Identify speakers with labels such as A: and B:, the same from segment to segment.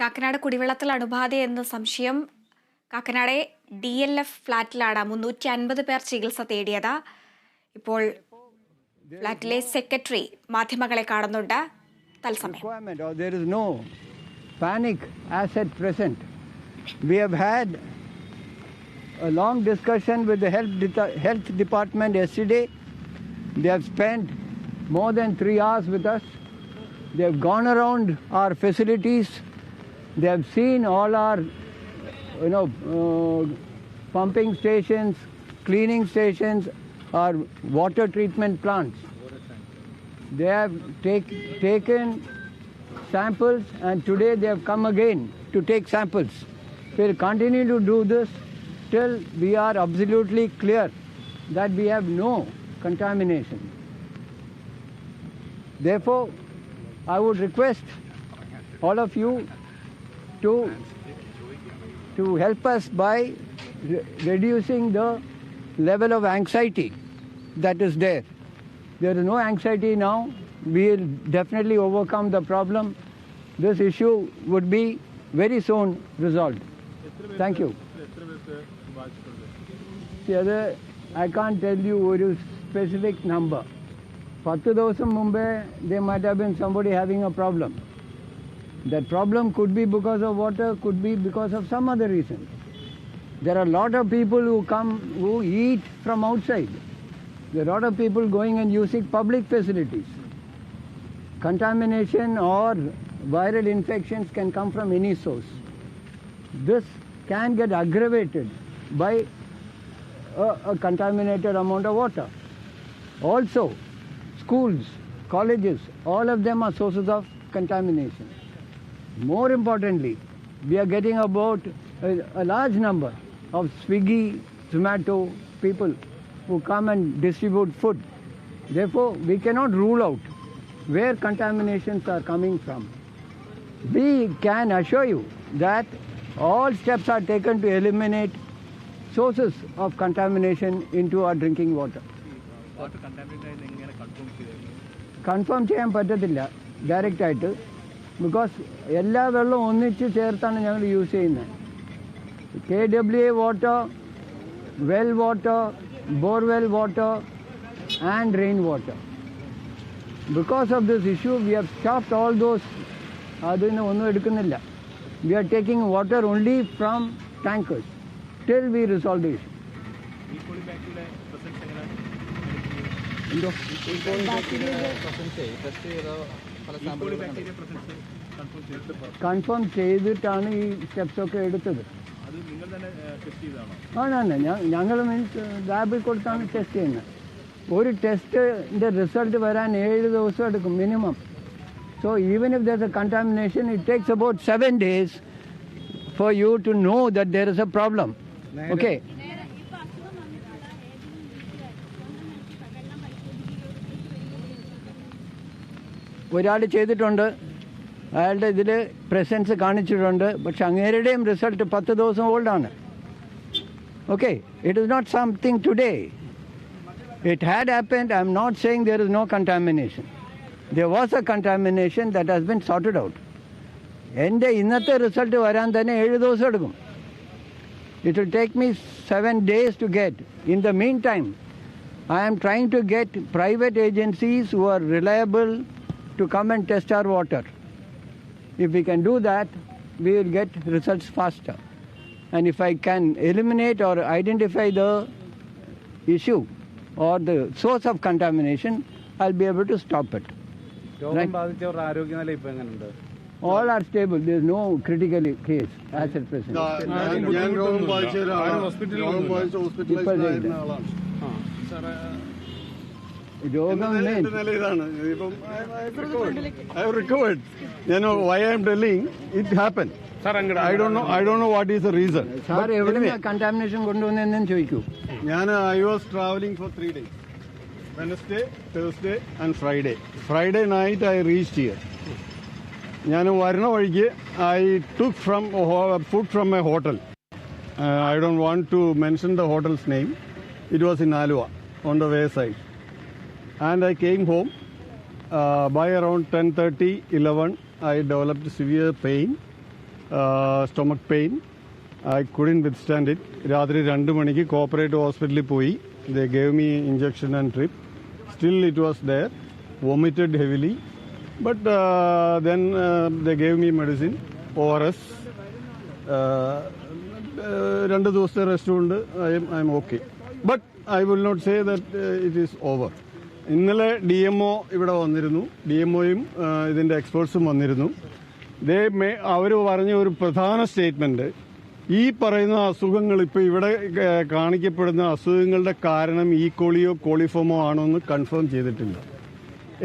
A: കാക്കനാട് കുടിവെള്ളത്തിൽ അണുബാധ എന്ന സംശയം കാക്കനാടെ ഡി എൽ എഫ് ഫ്ലാറ്റിലാണ് മുന്നൂറ്റി അൻപത് പേർ ചികിത്സ തേടിയത് ഇപ്പോൾ ഫ്ലാറ്റിലെ സെക്രട്ടറി മാധ്യമങ്ങളെ കാണുന്നുണ്ട് തത്സമയം.
B: We have had a long discussion with the health, health department yesterday. They have spent more than three hours with us. They have gone around our facilities. They have seen all our, you know, uh, pumping stations, cleaning stations, our water treatment plants. They have take, taken samples and today they have come again to take samples. We'll continue to do this till we are absolutely clear that we have no contamination. Therefore, I would request all of you to, to help us by re- reducing the level of anxiety that is there. There is no anxiety now. We will definitely overcome the problem. This issue would be very soon resolved. Thank you. See, അത് I can't tell you ഒരു specific number പത്ത് ദിവസം മുമ്പേ they might have been somebody having a problem That problem could be because of water, could be because of some other reason. There are a lot of people who come, who eat from outside. There are a lot of people going and using public facilities. Contamination or viral infections can come from any source. This can get aggravated by a, a contaminated amount of water. Also, schools, colleges, all of them are sources of contamination. More importantly, we are getting about a, a large number of Swiggy, Zomato people who come and distribute food. Therefore, we cannot rule out where contaminations are coming from. We can assure you that all steps are taken to eliminate sources of contamination into our drinking water.
C: Water contaminate ആയത് എങ്ങനെ confirm ചെയ്തത്
B: confirm ചെയ്യാൻ പറ്റത്തില്ല direct ആയിട്ട് because എല്ലാ വെള്ളവും ഒന്നിച്ച് ചേർത്താണ് ഞങ്ങൾ യൂസ് ചെയ്യുന്നത് K W A water well water borewell water and rain water because of this issue we have stopped all those അതിന് ഒന്നും എടുക്കുന്നില്ല. We are taking water only from tankers
C: till we resolve the issue
B: എന്തോ
C: confirm ചെയ്തിട്ട്
B: confirm ചെയ്തിട്ടാണ് ഈ steps ഒക്കെ എടുത്തത്. ആണാണ് ഞങ്ങൾ മീൻസ് ലാബിൽ കൊടുത്താണ് ടെസ്റ്റ് ചെയ്യുന്നത്. ഒരു ടെസ്റ്റിന്റെ റിസൾട്ട് വരാൻ ഏഴ് ദിവസം എടുക്കും minimum so even if there a contamination it takes about seven days for you to know that there is a problem okay ഒരാൾ ചെയ്തിട്ടുണ്ട് അയാളുടെ ഇതിൽ പ്രസൻസ് കാണിച്ചിട്ടുണ്ട് പക്ഷെ അങ്ങേരുടെയും റിസൾട്ട് പത്ത് ദിവസം ഓൾഡാണ് Okay, it is not something today. It had happened. I'm not saying there is no contamination. There was a contamination that has been sorted out. എന്റെ ഇന്നത്തെ റിസൾട്ട് വരാൻ തന്നെ ഏഴ് ദിവസം എടുക്കും it will take me seven days to get in the mean time I am trying to get private agencies who are reliable to come and test our water. If we can do that, we will get results faster. And if I can eliminate or identify the issue or the source of contamination, I'll be able to stop it. Right. All are stable. There is no critical case as at present.
D: ഞാൻ രോഗം ഇതാണ്. ഇപ്പം I recovered ഞാൻ why I'm telling it happen I don't know I don't know what is the reason
B: sir എവിടെ contamination കൊണ്ടുവന്നെന്നും ചോദിക്കൂ.
D: ഞാൻ I was travelling for three days Wednesday Thursday and Friday Friday night I reach here ഞാൻ വരുന്ന വഴിക്ക് I took from food from a hotel I don't want to mention the hotel's name it was in Aluva on the way side and I came home by around ten thirty eleven I developed severe pain stomach pain I couldn't withstand it രാത്രി രണ്ട് മണിക്ക് cooperative ഹോസ്പിറ്റലിൽ പോയി. They gave me injection and drip still it was there vomited heavily but then they gave me medicine O R S രണ്ട് ദിവസത്തെ റെസ്റ്റും ഉണ്ട്. I'm I'm okay but I will not say that it is over ഇന്നലെ D M O ഇവിടെ വന്നിരുന്നു. D M ഒയും ഇതിന്റെ എക്സ്പേർട്സും വന്നിരുന്നു. They may അവർ പറഞ്ഞ ഒരു പ്രധാന സ്റ്റേറ്റ്മെന്റ് ഈ പറയുന്ന അസുഖങ്ങൾ ഇപ്പോൾ ഇവിടെ കാണിക്കപ്പെടുന്ന അസുഖങ്ങളുടെ കാരണം ഈ കോളിയോ കോളിഫോമോ ആണോ എന്ന് കൺഫേം ചെയ്തിട്ടില്ല.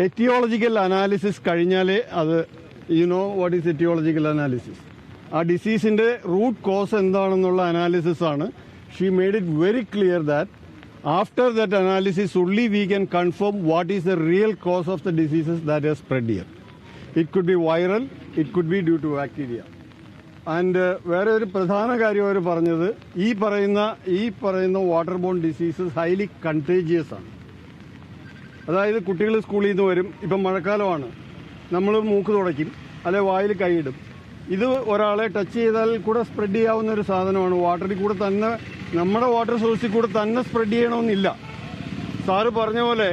D: എറ്റിയോളജിക്കൽ അനാലിസിസ് കഴിഞ്ഞാലേ അത് you know what is etiological analysis ആ ഡിസീസിന്റെ റൂട്ട് കോസ് എന്താണെന്നുള്ള അനാലിസിസ് ആണ്. She made it very clear that after that analysis only we can confirm what is the real cause of the diseases that has spread here it could be viral it could be due to bacteria and വേറെ ഒരു പ്രധാന കാര്യം അവർ പറഞ്ഞത് ഈ പറയുന്ന ഈ പറയുന്ന water borne diseases highly contagious ആണ്. അതായത് കുട്ടികൾ സ്കൂളിൽ നിന്ന് വരും ഇപ്പം മഴക്കാലമാണ്. നമ്മൾ മൂക്ക് തുടയ്ക്കും അല്ലെ വായിൽ കൈയിടും. ഇത് ഒരാളെ ടച്ച് ചെയ്താൽ കൂടെ സ്പ്രെഡ് ചെയ്യാവുന്ന ഒരു സാധനമാണ്. വാട്ടറിൽ കൂടെ തന്നെ നമ്മുടെ വാട്ടർ സോഴ്സിൽ കൂടെ തന്നെ സ്പ്രെഡ് ചെയ്യണമെന്നില്ല. സാറ് പറഞ്ഞ പോലെ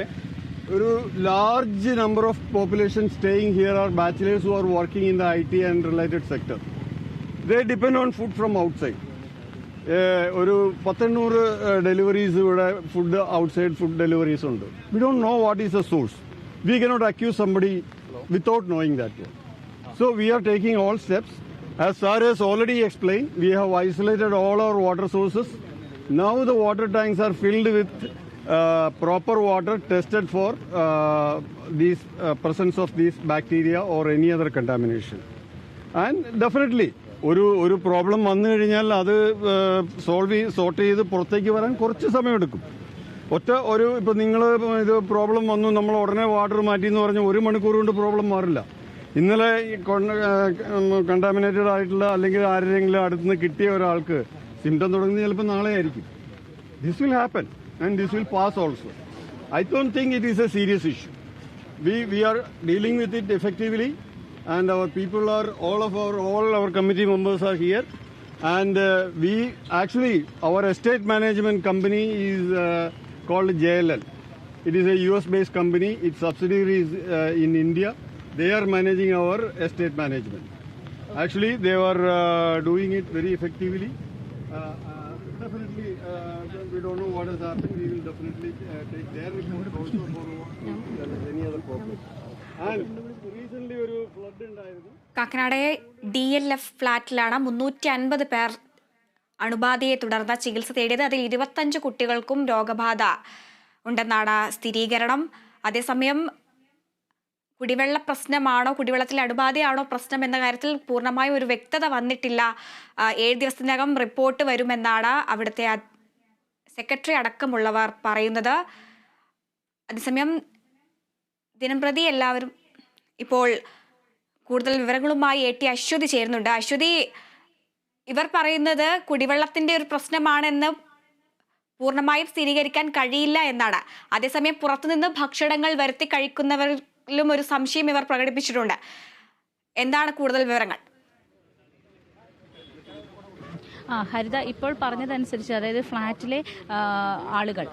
D: ഒരു large number of population staying here are bachelors who are working in the I T and related sector they depend on food from outside ഒരു പത്തെണ്ണൂറ് ഡെലിവറീസ് ഇവിടെ ഫുഡ് ഔട്ട്സൈഡ് ഫുഡ് ഡെലിവറീസ് ഉണ്ട്. We don't know what is a source we cannot accuse somebody without knowing that so we are taking all steps as sir has already explain we have isolated all our water sources now the water tanks are filled with proper water tested for uh, these uh, presence of these bacteria or any other contamination. And definitely ഒരു ഒരു problem വന്നു കഴിഞ്ഞാൽ അത് solve ചെയ്ത് sort ചെയ്ത് പുറത്തേക്ക് വരാൻ കുറച്ച് സമയമെടുക്കും. ഒറ്റ ഒരു ഇപ്പം നിങ്ങൾ ഇത് പ്രോബ്ലം വന്നു നമ്മൾ ഉടനെ വാട്ടർ മാറ്റി എന്ന് പറഞ്ഞാൽ ഒരു മണിക്കൂർ കൊണ്ട് പ്രോബ്ലം മാറില്ല. ഇന്നലെ ഈ കണ്ടാമിനേറ്റഡ് ആയിട്ടുള്ള അല്ലെങ്കിൽ ആരെങ്കിലും അടുത്ത് നിന്ന് കിട്ടിയ ഒരാൾക്ക് സിംറ്റം തുടങ്ങുന്നത് ചിലപ്പോൾ നാളെ ആയിരിക്കും. This will happen and this will pass also I don't think it is a serious issue we we are dealing with it effectively and our people are all of our all our committee members are here and we actually our estate management company is called J L L it is a U S based company it subsidiary in India they are managing our estate management actually they were uh, doing it very effectively uh, uh, definitely uh, we don't know what has happened we will definitely uh, take their report also for uh, any other problem and recently ഒരു flood ഉണ്ടായിരുന്നു
A: D L F ഫ്ളാറ്റിലാണ് മുന്നൂറ്റി അൻപത് പേർ അണുബാധയെ തുടർന്ന് ചികിത്സ തേടിയത് അതിൽ ഇരുപത്തഞ്ച് കുട്ടികൾക്കും രോഗബാധ ഉണ്ടെന്നാണ് സ്ഥിരീകരണം അതേസമയം കുടിവെള്ള പ്രശ്നമാണോ കുടിവെള്ളത്തിലെ അണുബാധയാണോ പ്രശ്നം എന്ന കാര്യത്തിൽ പൂർണമായും ഒരു വ്യക്തത വന്നിട്ടില്ല. ഏഴ് ദിവസത്തിനകം റിപ്പോർട്ട് വരുമെന്നാണ് അവിടുത്തെ സെക്രട്ടറി അടക്കമുള്ളവർ പറയുന്നത്. അതേസമയം ദിനംപ്രതി എല്ലാവരും ഇപ്പോൾ കൂടുതൽ വിവരങ്ങളുമായി എ. ടി. അശ്വതി ചേരുന്നുണ്ട്. അശ്വതി ഇവർ പറയുന്നത് കുടിവെള്ളത്തിന്റെ ഒരു പ്രശ്നമാണെന്ന് പൂർണമായും സ്ഥിരീകരിക്കാൻ കഴിയില്ല എന്നാണ്. അതേസമയം പുറത്തുനിന്ന് ഭക്ഷണങ്ങൾ വരുത്തി കഴിക്കുന്നവരിലും ഒരു സംശയം ഇവർ പ്രകടിപ്പിച്ചിട്ടുണ്ട്. എന്താണ് കൂടുതൽ വിവരങ്ങൾ?
E: ഹരിത ഇപ്പോൾ പറഞ്ഞതനുസരിച്ച് അതായത് ഫ്ളാറ്റിലെ ആളുകൾ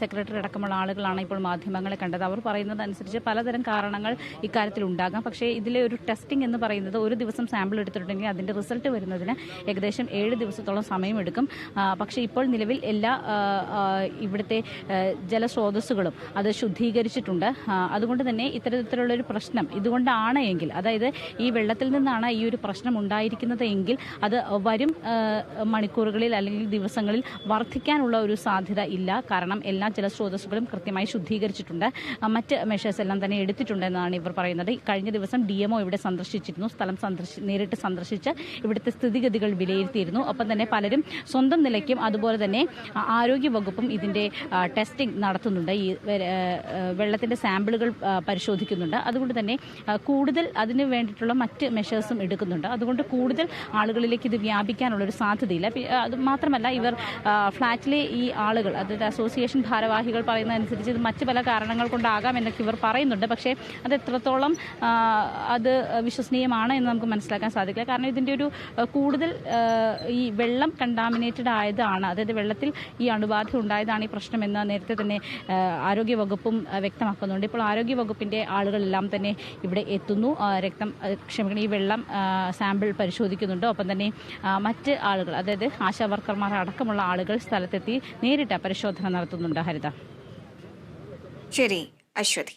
E: സെക്രട്ടറി അടക്കമുള്ള ആളുകളാണ് ഇപ്പോൾ മാധ്യമങ്ങളെ കണ്ടത്. അവർ പറയുന്നതനുസരിച്ച് പലതരം കാരണങ്ങൾ ഇക്കാര്യത്തിൽ ഉണ്ടാകാം. പക്ഷേ ഇതിലെ ഒരു ടെസ്റ്റിംഗ് എന്ന് പറയുന്നത് ഒരു ദിവസം സാമ്പിൾ എടുത്തിട്ടുണ്ടെങ്കിൽ അതിന്റെ റിസൾട്ട് വരുന്നതിന് ഏകദേശം ഏഴ് ദിവസത്തോളം സമയമെടുക്കും. പക്ഷേ ഇപ്പോൾ നിലവിൽ എല്ലാ ഇവിടുത്തെ ജലസ്രോതസ്സുകളും അത് ശുദ്ധീകരിച്ചിട്ടുണ്ട്. അതുകൊണ്ട് തന്നെ ഇത്തരത്തിലുള്ള ഒരു പ്രശ്നം ഇതുകൊണ്ടാണ് എങ്കിൽ അതായത് ഈ വെള്ളത്തിൽ നിന്നാണ് ഈ ഒരു പ്രശ്നം ഉണ്ടായിരിക്കുന്നത് എങ്കിൽ അത് വരും മണിക്കൂറുകളിൽ അല്ലെങ്കിൽ ദിവസങ്ങളിൽ വർദ്ധിക്കാനുള്ള ഒരു സാധ്യത ഇല്ല. കാരണം എല്ലാ ജലസ്രോതസ്സുകളും കൃത്യമായി ശുദ്ധീകരിച്ചിട്ടുണ്ട്. മറ്റ് മെഷേഴ്സ് എല്ലാം തന്നെ എടുത്തിട്ടുണ്ട് എന്നാണ് ഇവർ പറയുന്നത്. കഴിഞ്ഞ ദിവസം ഡി ഇവിടെ സന്ദർശിച്ചിരുന്നു. സ്ഥലം സന്ദർശി നേരിട്ട് സന്ദർശിച്ച് ഇവിടുത്തെ സ്ഥിതിഗതികൾ വിലയിരുത്തിയിരുന്നു. ഒപ്പം തന്നെ പലരും സ്വന്തം നിലയ്ക്കും അതുപോലെ തന്നെ ആരോഗ്യ വകുപ്പും ഇതിന്റെ ടെസ്റ്റിംഗ് നടത്തുന്നുണ്ട്. ഈ വെള്ളത്തിന്റെ സാമ്പിളുകൾ പരിശോധിക്കുന്നുണ്ട്. അതുകൊണ്ട് തന്നെ കൂടുതൽ അതിന് വേണ്ടിയിട്ടുള്ള മറ്റ് മെഷേഴ്സും എടുക്കുന്നുണ്ട്. അതുകൊണ്ട് കൂടുതൽ ആളുകളിലേക്ക് ഇത് വ്യാപിക്കാനുള്ള ഒരു സാധ്യത സാധ്യതയില്ല. അത് മാത്രമല്ല ഇവർ ഫ്ളാറ്റിലെ ഈ ആളുകൾ അതായത് അസോസിയേഷൻ ഭാരവാഹികൾ പറയുന്നതനുസരിച്ച് ഇത് മറ്റ് പല കാരണങ്ങൾ കൊണ്ടാകാം എന്നൊക്കെ ഇവർ പറയുന്നുണ്ട്. പക്ഷേ അത് എത്രത്തോളം അത് വിശ്വസനീയമാണ് എന്ന് നമുക്ക് മനസ്സിലാക്കാൻ സാധിക്കില്ല. കാരണം ഇതിന്റെ ഒരു കൂടുതൽ ഈ വെള്ളം കണ്ടാമിനേറ്റഡ് ആയതാണ്. അതായത് വെള്ളത്തിൽ ഈ അണുബാധ ഉണ്ടായതാണ് ഈ പ്രശ്നമെന്ന് നേരത്തെ തന്നെ ആരോഗ്യ വകുപ്പും വ്യക്തമാക്കുന്നുണ്ട്. ഇപ്പോൾ ആരോഗ്യവകുപ്പിന്റെ ആളുകളെല്ലാം തന്നെ ഇവിടെ എത്തുന്നു. രക്തം ക്ഷമിക്കണം ഈ വെള്ളം സാമ്പിൾ പരിശോധിക്കുന്നുണ്ട്. ഒപ്പം തന്നെ മറ്റ് മറ്റ് ആളുകൾ അതായത് ആശാ വർക്കർമാർ അടക്കമുള്ള ആളുകൾ സ്ഥലത്തെത്തി നേരിട്ട് പരിശോധന നടത്തുന്നുണ്ട്. ഹരിത.
A: ശരി അശ്വതി.